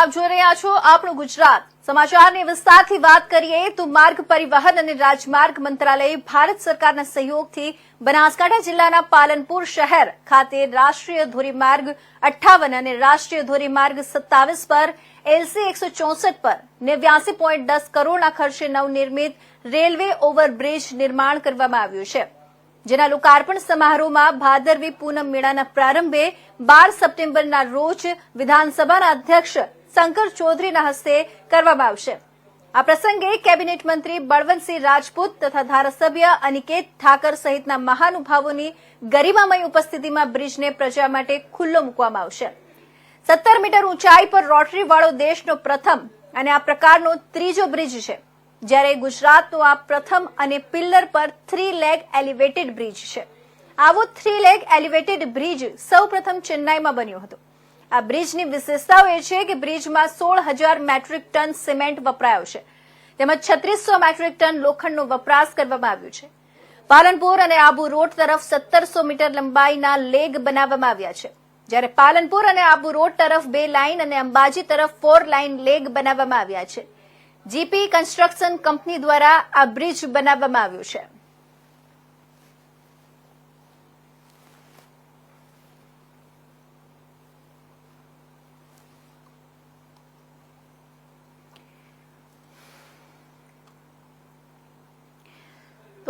આપ જોઈ રહ્યા છો આપણું ગુજરાત. સમાચારની વિસ્તારથી વાત કરીએ તો માર્ગ પરિવહન અને રાજમાર્ગ મંત્રાલય ભારત સરકારના સહયોગથી બનાસકાંઠા જિલ્લાના પાલનપુર શહેર ખાતે રાષ્ટ્રીય ધોરીમાર્ગ અઠ્ઠાવન અને રાષ્ટ્રીય ધોરીમાર્ગ સત્તાવીસ પર એલસી એકસો ચોસઠ પર નેવ્યાસી પોઈન્ટ દસ કરોડના ખર્ચે નવનિર્મિત રેલવે ઓવરબ્રિજ નિર્માણ કરવામાં આવ્યું છે. જેના લોકાર્પણ સમારોહમાં ભાદરવી પૂનમ મેળાના પ્રારંભે બાર સપ્ટેમ્બરના રોજ વિધાનસભાના અધ્યક્ષ શંકર ચૌધરીના હસ્તે કરવામાં આવશે. આ પ્રસંગે કેબિનેટ મંત્રી બળવંતસિંહ રાજપૂત તથા ધારાસભ્ય અનિકેત ઠાકર સહિતના મહાનુભાવોની ગરિમામય ઉપસ્થિતિમાં બ્રિજને પ્રજા માટે ખુલ્લો મૂકવામાં આવશે. સત્તર મીટર ઊંચાઈ પર રોટરી વાળો દેશનો પ્રથમ અને આ પ્રકારનો ત્રીજો બ્રિજ છે, જ્યારે ગુજરાતનો આ પ્રથમ અને પિલ્લર પર થ્રી લેગ એલિવેટેડ બ્રિજ છે. આવો થ્રી લેગ એલિવેટેડ બ્રિજ સૌપ્રથમ ચેન્નાઈમાં બન્યો હતો. આ બ્રિજની વિશેષતાઓ એ છે કે બ્રિજમાં સોળ હજાર મેટ્રિક ટન સિમેન્ટ વપરાયો છે. તેમજ છત્રીસો મેટ્રિક ટન લોખંડનો વપરાશ કરવામાં આવ્યો છે. પાલનપુર અને આબુ રોડ તરફ સત્તરસો મીટર લંબાઈના લેગ બનાવવામાં આવ્યા છે. જ્યારે પાલનપુર અને આબુ રોડ તરફ બે લાઇન અને અંબાજી તરફ ફોર લાઇન લેગ બનાવવામાં આવ્યા છે. જીપી કન્સ્ટ્રક્શન કંપની દ્વારા આ બ્રિજ બનાવવામાં આવ્યું છે.